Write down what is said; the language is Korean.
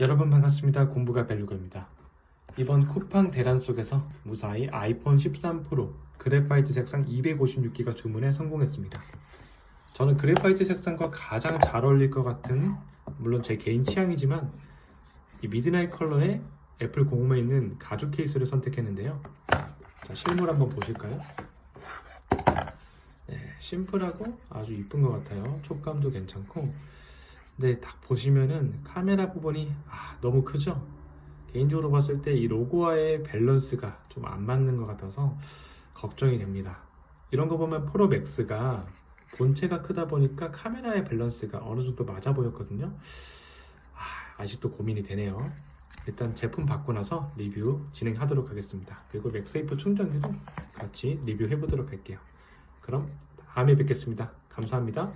여러분 반갑습니다. 공부가 벨루가입니다. 이번 쿠팡 대란 속에서 무사히 아이폰 13 프로 그래파이트 색상 256기가 주문에 성공했습니다. 저는 그래파이트 색상과 가장 잘 어울릴 것 같은 물론 제 개인 취향이지만 이 미드나잇 컬러의 애플 공홈에 있는 가죽 케이스를 선택했는데요. 자, 실물 한번 보실까요? 네, 심플하고 아주 이쁜 것 같아요. 촉감도 괜찮고 근데 딱 보시면은 카메라 부분이 아, 너무 크죠? 개인적으로 봤을 때 이 로고와의 밸런스가 좀 안 맞는 것 같아서 걱정이 됩니다. 이런 거 보면 프로 맥스가 본체가 크다 보니까 카메라의 밸런스가 어느 정도 맞아 보였거든요. 아, 아직도 고민이 되네요. 일단 제품 받고 나서 리뷰 진행하도록 하겠습니다. 그리고 맥세이프 충전기도 같이 리뷰해 보도록 할게요. 그럼 다음에 뵙겠습니다. 감사합니다.